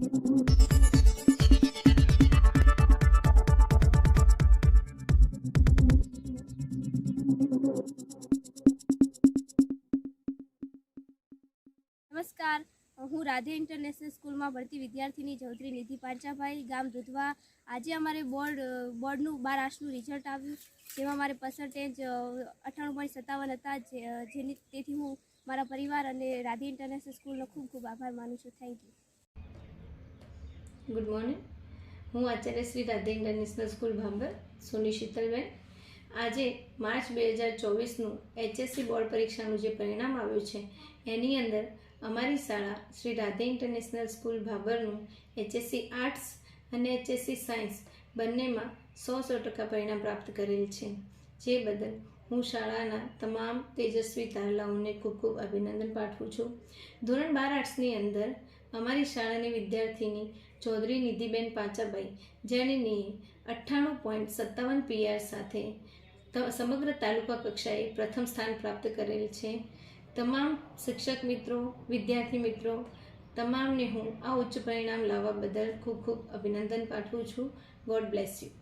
નમસ્કાર. હું રાધે ઇન્ટરનેશનલ સ્કૂલમાં ભણતી વિદ્યાર્થીની ચૌધરી નિધિ પાંચાભાઈ ગામ દુધવા. આજે અમારે બોર્ડ, બોર્ડનું બાર આર્ટ્સનું રિઝલ્ટ આવ્યું, જેમાં મારે પર્સન્ટેજ અઠ્ઠાણું પોઈન્ટ સત્તાવન હતા જેની, તેથી હું મારા પરિવાર અને રાધે ઇન્ટરનેશનલ સ્કૂલનો ખૂબ ખૂબ આભાર માનું છું. થેન્ક યુ ગુડ મોર્નિંગ હું આચાર્ય શ્રી રાધે ઇન્ટરનેશનલ સ્કૂલ ભાંભર, સોની શીતલબેન. આજે માર્ચ બે હજાર ચોવીસનું એચએસસી બોર્ડ પરીક્ષાનું જે પરિણામ આવ્યું છે, એની અંદર અમારી શાળા શ્રી રાધે ઇન્ટરનેશનલ સ્કૂલ ભાભરનું એચએસસી આર્ટ્સ અને એચએસસી સાયન્સ બંનેમાં સો સો ટકા પરિણામ પ્રાપ્ત કરેલ છે. જે બદલ હું શાળાના તમામ તેજસ્વી તારલાઓને ખૂબ ખૂબ અભિનંદન પાઠવું છું. ધોરણ બાર આર્ટ્સની અંદર અમારી શાળાની વિદ્યાર્થીની ચૌધરી નિધિબેન પાંચાબાઈ જેણીની અઠ્ઠાણું પોઈન્ટ સત્તાવન પીઆર સાથે સમગ્ર તાલુકા કક્ષાએ પ્રથમ સ્થાન પ્રાપ્ત કરેલ છે. તમામ શિક્ષક મિત્રો, વિદ્યાર્થી મિત્રો, તમામને હું આ ઉચ્ચ પરિણામ લાવવા બદલ ખૂબ ખૂબ અભિનંદન પાઠવું છું. God bless you